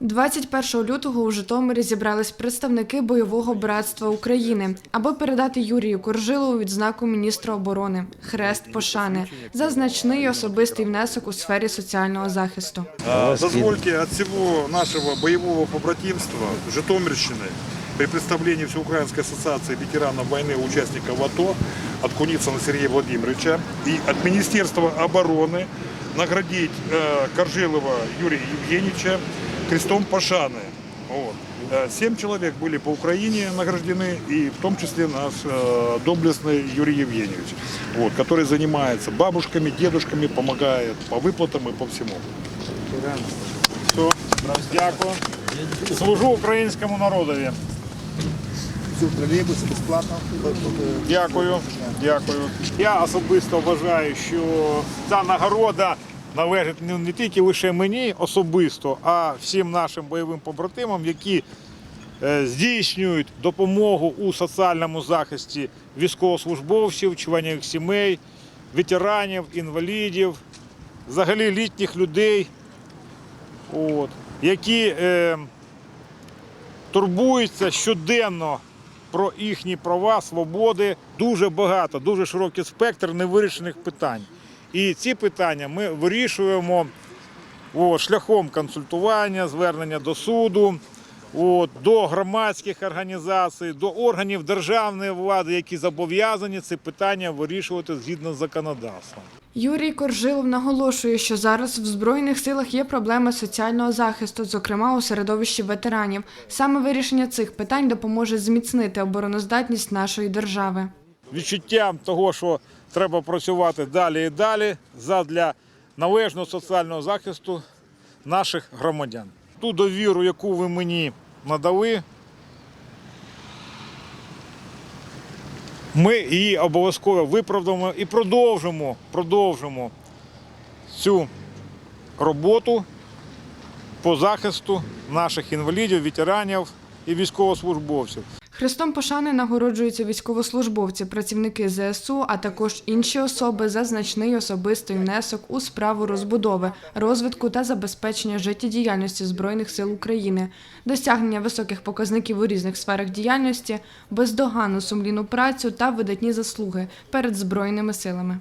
21 лютого у Житомирі зібрались представники бойового братства України, аби передати Юрію Коржилову відзнаку міністра оборони хрест пошани за значний особистий внесок у сфері соціального захисту. А, Дозвольте от всего нашего боевого побратимства Житомирщины при представлении Всеукраинской ассоциации ветеранов войны и участников АТО от Куницына Сергея Владимировича и от Министерства обороны наградить э, Коржилова Юрия Евгеньевича крестом Пашаны. Вот. Э, Семь человек были по Украине награждены, и в том числе наш э, доблестный Юрий Евгеньевич, вот, который занимается бабушками, дедушками, помогает по выплатам и по всему. Все, дякую. Служу українському народові. тролейбуси безплатно. Дякую, дякую. Я особисто вважаю, що ця нагорода належить не тільки лише мені особисто, а всім нашим бойовим побратимам, які е, здійснюють допомогу у соціальному захисті військовослужбовців, членів їх сімей, ветеранів, інвалідів, взагалі літніх людей, от, які е, турбуються щоденно про їхні права, свободи. Дуже багато, дуже широкий спектр невирішених питань. І ці питання ми вирішуємо от, шляхом консультування, звернення до суду, от, до громадських організацій, до органів державної влади, які зобов'язані ці питання вирішувати згідно з законодавством. Юрій Коржилов наголошує, що зараз в збройних силах є проблема соціального захисту, зокрема у середовищі ветеранів. Саме вирішення цих питань допоможе зміцнити обороноздатність нашої держави. Відчуттям того, що треба працювати далі і далі задля належного соціального захисту наших громадян. Ту довіру, яку ви мені надали, ми її обов'язково виправдаємо і продовжимо, продовжимо цю роботу по захисту наших інвалідів, ветеранів і військовослужбовців. Хрестом пошани нагороджуються військовослужбовці, працівники ЗСУ, а також інші особи за значний особистий внесок у справу розбудови, розвитку та забезпечення життєдіяльності збройних сил України, досягнення високих показників у різних сферах діяльності, бездоганну сумлінну працю та видатні заслуги перед збройними силами.